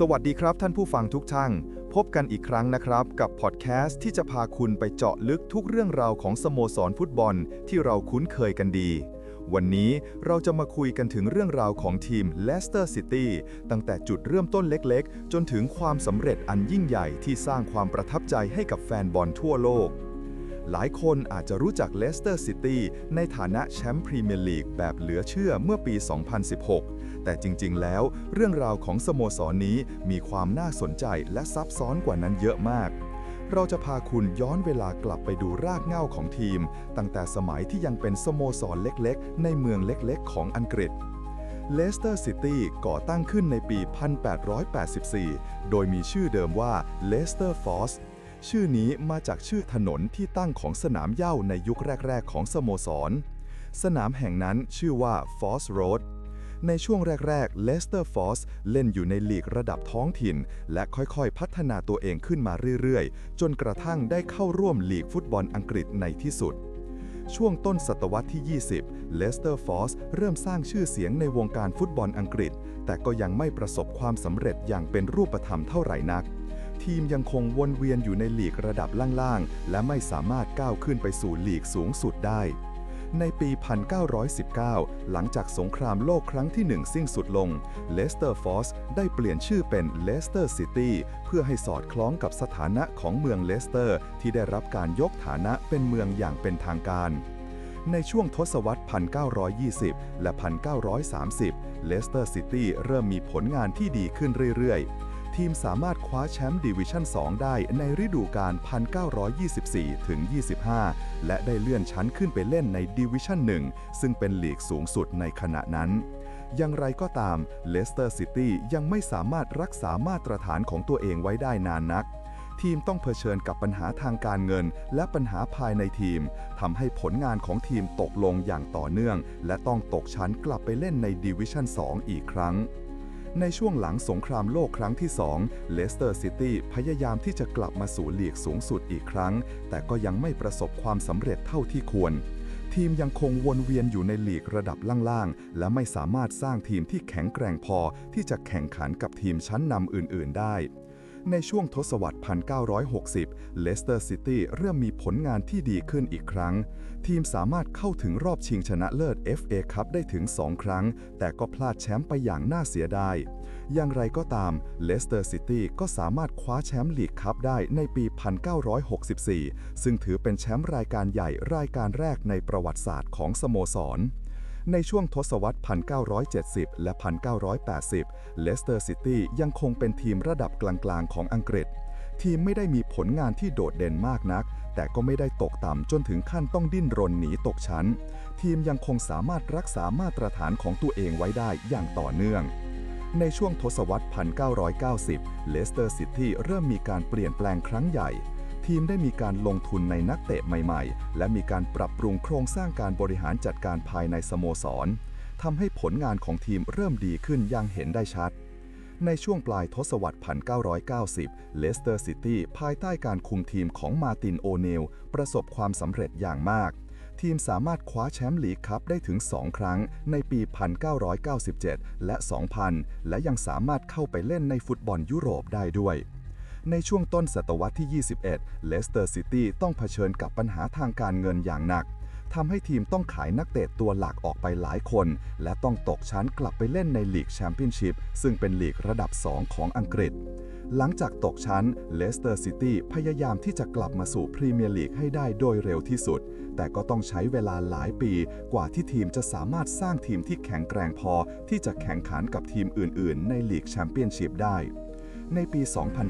สวัสดีครับท่านผู้ฟังทุกท่าน พบกันอีกครั้งนะครับ กับพอดแคสต์ที่จะพาคุณไปเจาะลึกทุกเรื่องราวของสโมสรฟุตบอลที่เราคุ้นเคยกันดี วันนี้เราจะมาคุยกันถึงเรื่องราวของทีมเลสเตอร์ซิตี้ตั้งแต่จุดเริ่มต้นเล็กๆ จนถึงความสำเร็จอันยิ่งใหญ่ที่สร้างความประทับใจให้กับแฟนบอลทั่วโลก หลายคนอาจจะรู้จักเลสเตอร์ซิตี้ในฐานะแชมป์พรีเมียร์ลีกแบบเหลือเชื่อเมื่อปี 2016 แต่จริง ๆ แล้ว เรื่องราวของสโมสรนนี้มีความน่าสนใจและซับซ้อนกว่านั้นเยอะมาก เราจะพาคุณย้อนเวลากลับไปดูรากเหง้าของทีม ตั้งแต่สมัยที่ยังเป็นสโมสรเล็กๆ ในเมืองเล็กๆ ของอังกฤษเลสเตอร์ซิตี้ก่อตั้งขึ้นในปี 1884 โดยมีชื่อเดิมว่าเลสเตอร์ฟอส ชื่อนี้มาจากชื่อถนนที่ตั้งของสนามเย้าในยุคแรก ๆ ของสโมสร สนามแห่งนั้นชื่อว่า Foss Road ในช่วงแรก ๆ เลสเตอร์ฟอสเล่นอยู่ในลีกระดับท้องถิ่น และค่อยๆ พัฒนาตัวเองขึ้นมาเรื่อยๆ จนกระทั่งได้เข้าร่วมลีกฟุตบอลอังกฤษในที่สุด ช่วงต้นศตวรรษที่ 20 เลสเตอร์ฟอสเริ่มสร้างชื่อเสียงในวงการฟุตบอลอังกฤษ แต่ก็ยังไม่ประสบความสำเร็จอย่างเป็นรูปธรรมเท่าไหร่นัก ทีมยังคงวนเวียนอยู่ในลีกระดับล่างๆ และไม่สามารถก้าวขึ้นไปสู่ลีกสูงสุดได้ ในปี 1919 หลังจากสงครามโลกครั้งที่หนึ่งสิ้นสุดลง เลสเตอร์ฟอสได้เปลี่ยนชื่อเป็นเลสเตอร์ซิตี้เพื่อให้สอดคล้องกับสถานะของเมืองเลสเตอร์ ที่ได้รับการยกฐานะเป็นเมืองอย่างเป็นทางการในช่วงทศวรรษ 1920 และ 1930 เลสเตอร์ซิตี้เริ่มมีผลงานที่ดีขึ้นเรื่อยๆ ทีมสามารถคว้าแชมป์ดิวิชั่น 2 ได้ในฤดูกาล 1924 ถึง 25 และได้เลื่อนชั้นขึ้นไปเล่นในดิวิชั่น 1 ซึ่งเป็นลีกสูงสุดในขณะนั้น อย่างไรก็ตามเลสเตอร์ซิตี้ยังไม่สามารถรักษามาตรฐานของตัวเองไว้ได้นานนักทีมต้องเผชิญกับปัญหาทางการเงิน และปัญหาภายในทีมทำให้ผลงานของทีมตกลงอย่างต่อเนื่อง และต้องตกชั้นกลับไปเล่นในดิวิชั่น 2 อีกครั้ง ในช่วงหลังสงครามโลกครั้งที่ 2 เลสเตอร์ซิตี้พยายามที่จะกลับมาสู่ลีกสูงสุดอีกครั้ง แต่ก็ยังไม่ประสบความสำเร็จเท่าที่ควร ทีมยังคงวนเวียนอยู่ในลีกระดับล่างๆ และไม่สามารถสร้างทีมที่แข็งแกร่งพอที่จะแข่งขันกับทีมชั้นนำอื่น ๆ ได้ ในช่วงทศวรรษ 1960 เลสเตอร์ซิตี้เริ่มมีผลงานที่ดีขึ้นอีกครั้ง ทีมสามารถเข้าถึงรอบชิงชนะเลิศ FA คัพได้ถึง 2 ครั้ง แต่ก็พลาดแชมป์ไปอย่างน่าเสียดาย อย่างไรก็ตาม เลสเตอร์ซิตี้ก็สามารถคว้าแชมป์ลีกคัพได้ในปี 1964 ซึ่งถือเป็นแชมป์รายการใหญ่รายการแรกในประวัติศาสตร์ของสโมสร ในช่วงทศวรรษ 1970 และ 1980 เลสเตอร์ซิตี้ยังคงเป็นทีมระดับกลางๆ ของอังกฤษ ทีมไม่ได้มีผลงานที่โดดเด่นมากนัก แต่ก็ไม่ได้ตกต่ำจนถึงขั้นต้องดิ้นรนหนีตกชั้น ทีมยังคงสามารถรักษามาตรฐานของตัวเองไว้ได้อย่างต่อเนื่องในช่วงทศวรรษ 1990 เลสเตอร์ซิตี้เริ่มมีการเปลี่ยนแปลงครั้งใหญ่ ทีมได้มีการลงทุนในนักเตะใหม่ๆ และมีการปรับปรุงโครงสร้างการบริหารจัดการภายในสโมสรทำให้ผลงานของทีมเริ่มดีขึ้นอย่างเห็นได้ชัด ในช่วงปลายทศวรรษ 1990 เลสเตอร์ซิตี้ภายใต้การคุมทีมของมาตินโอเนล ประสบความสำเร็จอย่างมาก ทีมสามารถคว้าแชมป์ลีกคัพได้ถึง 2 ครั้งในปี 1997 และ 2000 และยังสามารถเข้าไปเล่นในฟุตบอลยุโรปได้ด้วย ในช่วงต้นศตวรรษที่ 21 เลสเตอร์ซิตี้ต้องเผชิญกับปัญหาทางการเงินอย่างหนักทำให้ทีมต้องขายนักเตะตัวหลักออกไปหลายคน และต้องตกชั้นกลับไปเล่นในลีกแชมเปี้ยนชิพซึ่งเป็นลีกระดับ 2 ของอังกฤษ หลังจากตกชั้นเลสเตอร์ซิตี้พยายามที่จะกลับมาสู่พรีเมียร์ลีกให้ได้โดยเร็วที่สุด แต่ก็ต้องใช้เวลาหลายปีกว่าที่ทีมจะสามารถสร้างทีมที่แข็งแกร่งพอที่จะแข่งขันกับทีมอื่น ๆ ในลีกแชมเปี้ยนชิพได้ ในปี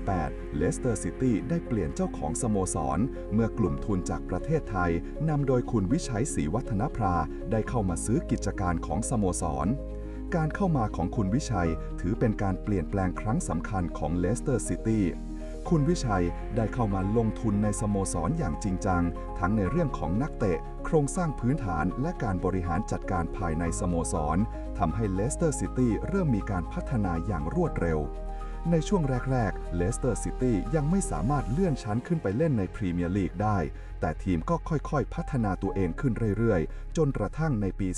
2008 เลสเตอร์ซิตี้ได้เปลี่ยนเจ้าของสโมสร เมื่อกลุ่มทุนจากประเทศไทยนำโดยคุณวิชัยศรีวัฒนพราได้เข้ามาซื้อกิจการของสโมสรการเข้ามาของคุณวิชัยถือเป็นการเปลี่ยนแปลงครั้งสำคัญของเลสเตอร์ซิตี้ คุณวิชัยได้เข้ามาลงทุนในสโมสรอย่างจริงจัง ทั้งในเรื่องของนักเตะ โครงสร้างพื้นฐานและการบริหารจัดการภายในสโมสรทำให้เลสเตอร์ซิตี้เริ่มมีการพัฒนาอย่างรวดเร็ว ในช่วงแรกๆ เลสเตอร์ซิตี้ยังไม่สามารถเลื่อนชั้นขึ้นไปเล่นในพรีเมียร์ลีกได้ แต่ทีมก็ค่อยๆ พัฒนาตัวเองขึ้นเรื่อยๆ จนกระทั่งในปี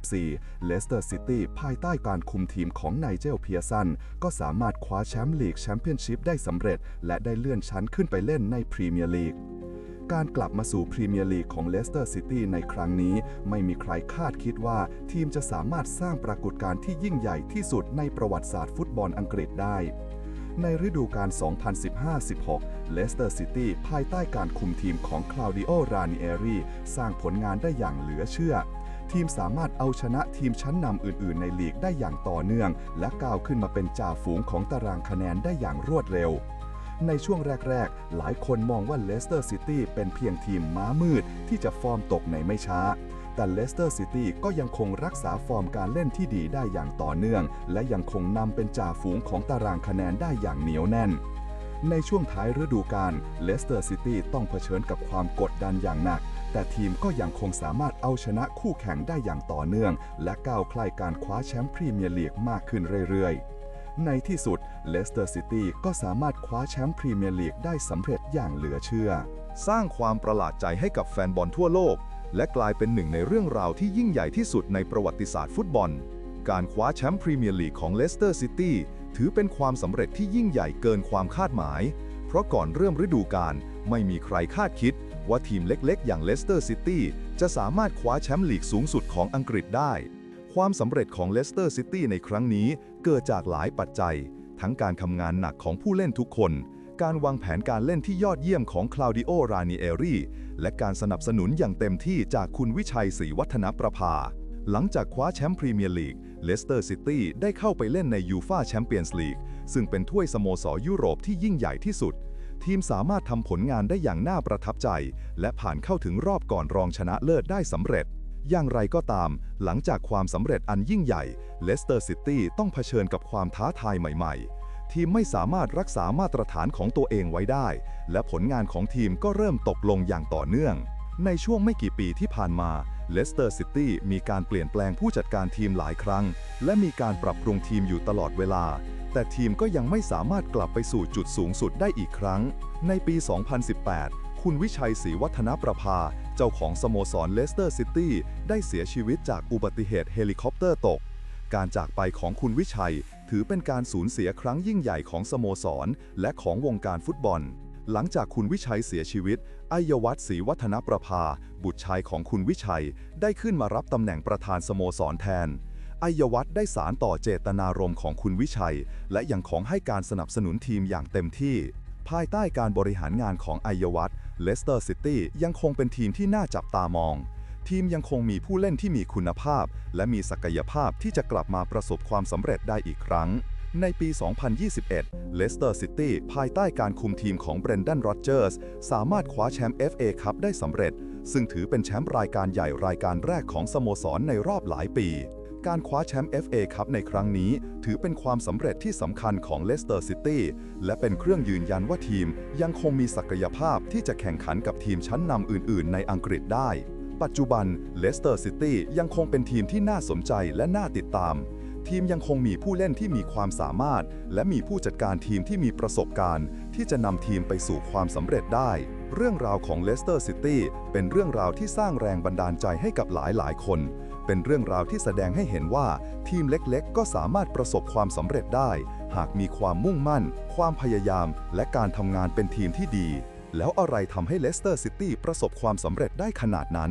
2014 เลสเตอร์ซิตี้ภายใต้การคุมทีมของไนเจลเพียสันก็สามารถคว้าแชมป์ลีกแชมเปี้ยนชิพได้สำเร็จ และได้เลื่อนชั้นขึ้นไปเล่นในพรีเมียร์ลีก การกลับมาสู่พรีเมียร์ลีกของเลสเตอร์ซิตี้ในครั้งนี้ ไม่มีใครคาดคิดว่าทีมจะสามารถสร้างปรากฏการณ์ที่ยิ่งใหญ่ที่สุดในประวัติศาสตร์ฟุตบอลอังกฤษได้ในฤดูกาล 2015-16 เลสเตอร์ซิตี้ภายใต้การคุมทีมของคลาวดิโอ รานิเอรีสร้างผลงานได้อย่างเหลือเชื่อ ทีมสามารถเอาชนะทีมชั้นนำอื่น ๆ ในลีกได้อย่างต่อเนื่อง และก้าวขึ้นมาเป็นจ่าฝูงของตารางคะแนนได้อย่างรวดเร็ว ในช่วงแรก ๆ หลายคนมองว่าเลสเตอร์ซิตี้เป็นเพียงทีมม้ามืดที่จะฟอร์มตกในไม่ช้า แต่เลสเตอร์ซิตี้ก็ยังคงรักษาฟอร์มการเล่นที่ดีได้อย่างต่อเนื่อง และยังคงนำเป็นจ่าฝูงของตารางคะแนนได้อย่างเหนียวแน่นในช่วงท้ายฤดูกาลเลสเตอร์ซิตี้ต้องเผชิญกับความกดดันอย่างหนัก แต่ทีมก็ยังคงสามารถเอาชนะคู่แข่งได้อย่างต่อเนื่อง และก้าวใกล้การคว้าแชมป์พรีเมียร์ลีกมากขึ้นเรื่อยๆ ในที่สุดเลสเตอร์ซิตี้ก็สามารถคว้าแชมป์พรีเมียร์ลีกได้สำเร็จอย่างเหลือเชื่อ สร้างความประหลาดใจให้กับแฟนบอลทั่วโลก และกลายเป็นหนึ่งในเรื่องราวที่ยิ่งใหญ่ที่สุดในประวัติศาสตร์ฟุตบอล การคว้าแชมป์พรีเมียร์ลีกของเลสเตอร์ซิตี้ถือเป็นความสำเร็จที่ยิ่งใหญ่เกินความคาดหมาย เพราะก่อนเริ่มฤดูกาลไม่มีใครคาดคิดว่าทีมเล็กๆ อย่างเลสเตอร์ซิตี้จะสามารถคว้าแชมป์ลีกสูงสุดของอังกฤษได้ ความสำเร็จของเลสเตอร์ซิตี้ในครั้งนี้ เกิดจากหลายปัจจัย ทั้งการทำงานหนักของผู้เล่นทุกคน การวางแผนการเล่นที่ยอดเยี่ยมของคลาวดิโอ รานิเอรีและการสนับสนุนอย่างเต็มที่จากคุณวิชัยศรีวัฒนประภา หลังจากคว้าแชมป์พรีเมียร์ลีกเลสเตอร์ซิตี้ได้เข้าไปเล่นในยูฟาแชมเปียนส์ลีกซึ่งเป็นถ้วยสโมสรยุโรปที่ยิ่งใหญ่ที่สุด ทีมสามารถทำผลงานได้อย่างน่าประทับใจ และผ่านเข้าถึงรอบก่อนรองชนะเลิศได้สำเร็จ อย่างไรก็ตาม หลังจากความสำเร็จอันยิ่งใหญ่เลสเตอร์ซิตี้ต้องเผชิญกับความท้าทายใหม่ๆ ทีมไม่สามารถรักษามาตรฐานของตัวเองไว้ได้ และผลงานของทีมก็เริ่มตกลงอย่างต่อเนื่อง ในช่วงไม่กี่ปีที่ผ่านมาเลสเตอร์ซิตี้มีการเปลี่ยนแปลงผู้จัดการทีมหลายครั้ง และมีการปรับปรุงทีมอยู่ตลอดเวลา แต่ทีมก็ยังไม่สามารถกลับไปสู่จุดสูงสุดได้อีกครั้ง ในปี 2018 คุณวิชัยศรีวัฒนประภา เจ้าของสโมสรเลสเตอร์ซิตี้ได้เสียชีวิตจากอุบัติเหตุเฮลิคอปเตอร์ตก การจากไปของคุณวิชัย ถือเป็นการสูญเสียครั้งยิ่งใหญ่ของสโมสร และของวงการฟุตบอล หลังจากคุณวิชัยเสียชีวิตอัยวัฒน์ศรีวัฒนประภา บุตรชายของคุณวิชัย ได้ขึ้นมารับตำแหน่งประธานสโมสรแทนอัยวัฒน์ได้สารต่อเจตนารมณ์ของคุณวิชัย และยังของให้การสนับสนุนทีมอย่างเต็มที่ ภายใต้การบริหารงานของอัยวัฒน์ เลสเตอร์ซิตี้ยังคงเป็นทีมที่น่าจับตามอง ทีมยังคงมีผู้เล่นที่มีคุณภาพ และมีศักยภาพที่จะกลับมาประสบความสำเร็จได้อีกครั้ง ในปี 2021 เลสเตอร์ซิตี้ภายใต้การคุมทีมของเบรนดันโรเจอร์สสามารถคว้าแชมป์ FA คัพได้สำเร็จ ซึ่งถือเป็นแชมป์รายการใหญ่รายการแรกของสโมสรในรอบหลายปี การคว้าแชมป์ FA คัพในครั้งนี้ ถือเป็นความสำเร็จที่สำคัญของเลสเตอร์ซิตี้และเป็นเครื่องยืนยันว่าทีมยังคงมีศักยภาพที่จะแข่งขันกับทีมชั้นนำอื่น ๆ ในอังกฤษได้ ปัจจุบันเลสเตอร์ซิตี้ยังคงเป็นทีมที่น่าสนใจและน่าติดตาม ทีมยังคงมีผู้เล่นที่มีความสามารถ และมีผู้จัดการทีมที่มีประสบการณ์ ที่จะนำทีมไปสู่ความสำเร็จได้เรื่องราวของเลสเตอร์ซิตี้เป็นเรื่องราวที่สร้างแรงบันดาลใจให้กับหลายหลายๆคน เป็นเรื่องราวที่แสดงให้เห็นว่าทีมเล็กๆ ก็สามารถประสบความสำเร็จได้ หากมีความมุ่งมั่น ความพยายาม และการทำงานเป็นทีมที่ดี แล้วอะไรทำให้เลสเตอร์ซิตี้ประสบความสำเร็จได้ขนาดนั้น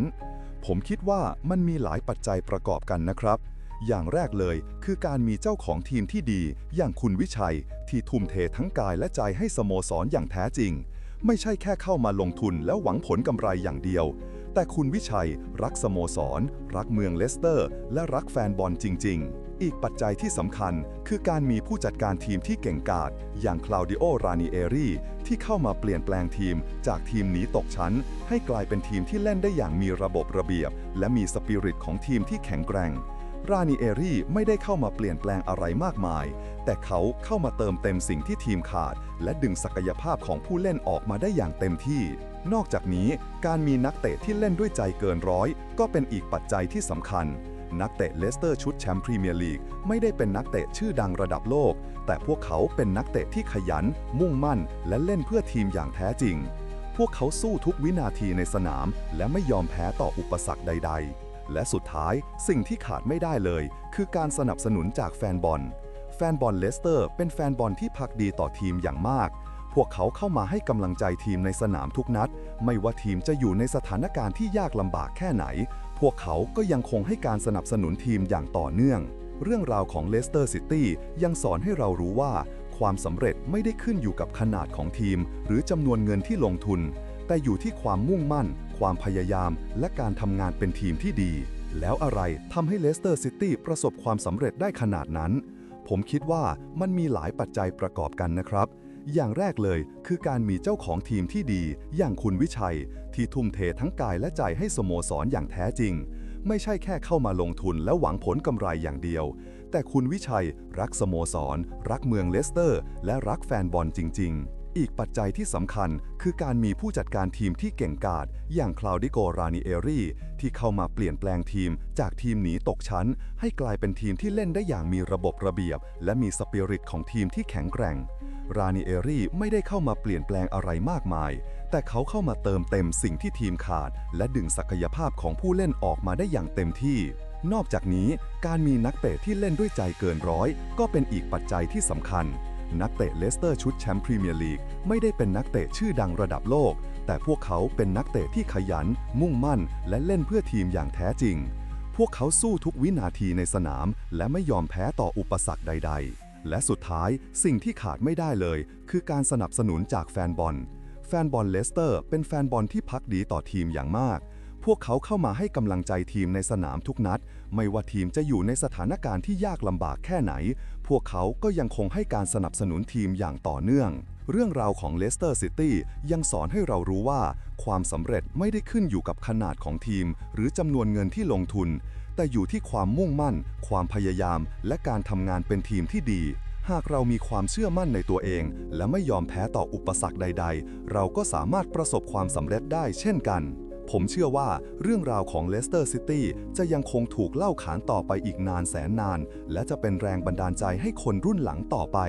ผมคิดว่ามันมีหลายปัจจัยประกอบกันนะครับ อย่างแรกเลยคือการมีเจ้าของทีมที่ดี อย่างคุณวิชัย ที่ทุ่มเททั้งกายและใจให้สโมสรอย่างแท้จริง ไม่ใช่แค่เข้ามาลงทุนแล้วหวังผลกำไรอย่างเดียว แต่คุณวิชัยรักสโมสร รักเมืองเลสเตอร์ และรักแฟนบอลจริง ๆ อีกปัจจัยที่สำคัญคือการมีผู้จัดการทีมที่เก่งกาจอย่างคลาวดิโอ รานิเอรีที่เข้ามาเปลี่ยนแปลงทีม จากทีมหนีตกชั้น ให้กลายเป็นทีมที่เล่นได้อย่างมีระบบระเบียบ และมีสปิริตของทีมที่แข็งแกร่งรานิเอรีไม่ได้เข้ามาเปลี่ยนแปลงอะไรมากมาย แต่เขาเข้ามาเติมเต็มสิ่งที่ทีมขาด และดึงศักยภาพของผู้เล่นออกมาได้อย่างเต็มที่ นอกจากนี้การมีนักเตะที่เล่นด้วยใจเกินร้อย ก็เป็นอีกปัจจัยที่สำคัญ นักเตะเลสเตอร์ชุดแชมป์พรีเมียร์ลีกไม่ได้เป็นนักเตะชื่อดังระดับโลก แต่พวกเขาเป็นนักเตะที่ขยัน มุ่งมั่น และเล่นเพื่อทีมอย่างแท้จริง พวกเขาสู้ทุกวินาทีในสนาม และไม่ยอมแพ้ต่ออุปสรรคใด ๆ และสุดท้ายสิ่งที่ขาดไม่ได้เลย คือการสนับสนุนจากแฟนบอลแฟนบอลเลสเตอร์เป็นแฟนบอลที่พักดีต่อทีมอย่างมาก พวกเขาเข้ามาให้กำลังใจทีมในสนามทุกนัด ไม่ว่าทีมจะอยู่ในสถานการณ์ที่ยากลำบากแค่ไหน พวกเขาก็ยังคงให้การสนับสนุนทีมอย่างต่อเนื่อง เรื่องราวของเลสเตอร์ซิตี้ยังสอนให้เรารู้ว่า ความสำเร็จไม่ได้ขึ้นอยู่กับขนาดของทีม หรือจำนวนเงินที่ลงทุน แต่อยู่ที่ความมุ่งมั่น ความพยายาม และการทำงานเป็นทีมที่ดี แล้วอะไรทำให้เลสเตอร์ซิตี้ประสบความสำเร็จได้ขนาดนั้น ผมคิดว่ามันมีหลายปัจจัยประกอบกันนะครับ อย่างแรกเลยคือการมีเจ้าของทีมที่ดี อย่างคุณวิชัย ที่ทุ่มเททั้งกายและใจให้สโมสรอย่างแท้จริง ไม่ใช่แค่เข้ามาลงทุนและหวังผลกำไรอย่างเดียว แต่คุณวิชัยรักสโมสร รักเมืองเลสเตอร์ และรักแฟนบอลจริง ๆอีกปัจจัยที่สำคัญคือการมีผู้จัดการทีมที่เก่งกาจอย่างคลาวดิโกรานิเอรีที่เข้ามาเปลี่ยนแปลงทีมจากทีมหนีตกชั้น ให้กลายเป็นทีมที่เล่นได้อย่างมีระบบระเบียบ และมีสปิริตของทีมที่แข็งแกร่ง รานิเอรีไม่ได้เข้ามาเปลี่ยนแปลงอะไรมากมาย แต่เขาเข้ามาเติมเต็มสิ่งที่ทีมขาด และดึงศักยภาพของผู้เล่นออกมาได้อย่างเต็มที่ นอกจากนี้การมีนักเตะที่เล่นด้วยใจเกินร้อย ก็เป็นอีกปัจจัยที่สำคัญ นักเตะเลสเตอร์ชุดแชมป์พรีเมียร์ลีกไม่ได้เป็นนักเตะชื่อดังระดับโลก แต่พวกเขาเป็นนักเตะที่ขยัน มุ่งมั่น และเล่นเพื่อทีมอย่างแท้จริง พวกเขาสู้ทุกวินาทีในสนาม และไม่ยอมแพ้ต่ออุปสรรคใด ๆ และสุดท้ายสิ่งที่ขาดไม่ได้เลย คือการสนับสนุนจากแฟนบอล แฟนบอลเลสเตอร์ เป็นแฟนบอลที่พักดีต่อทีมอย่างมาก พวกเขาเข้ามาให้กำลังใจทีมในสนามทุกนัด ไม่ว่าทีมจะอยู่ในสถานการณ์ที่ยากลำบากแค่ไหน พวกเขาก็ยังคงให้การสนับสนุนทีมอย่างต่อเนื่อง เรื่องราวของเลสเตอร์ซิตี้ยังสอนให้เรารู้ว่า ความสำเร็จไม่ได้ขึ้นอยู่กับขนาดของทีม หรือจำนวนเงินที่ลงทุน แต่อยู่ที่ความมุ่งมั่น ความพยายาม และการทำงานเป็นทีมที่ดี หากเรามีความเชื่อมั่นในตัวเอง และไม่ยอมแพ้ต่ออุปสรรคใด ๆ เราก็สามารถประสบความสำเร็จได้เช่นกันผมเชื่อว่าเรื่องราวของเลสเตอร์ซิตี้จะยังคงถูกเล่าขานต่อไปอีกนานแสนนาน และจะเป็นแรงบันดาลใจให้คนรุ่นหลังต่อไป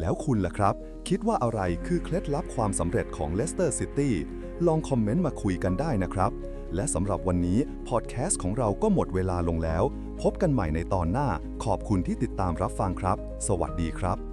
แล้วคุณล่ะครับ คิดว่าอะไรคือเคล็ดลับความสำเร็จของเลสเตอร์ซิตี้ลองคอมเมนต์มาคุยกันได้นะครับ และสำหรับวันนี้พอดแคสต์ของเราก็หมดเวลาลงแล้ว พบกันใหม่ในตอนหน้า ขอบคุณที่ติดตามรับฟังครับ สวัสดีครับ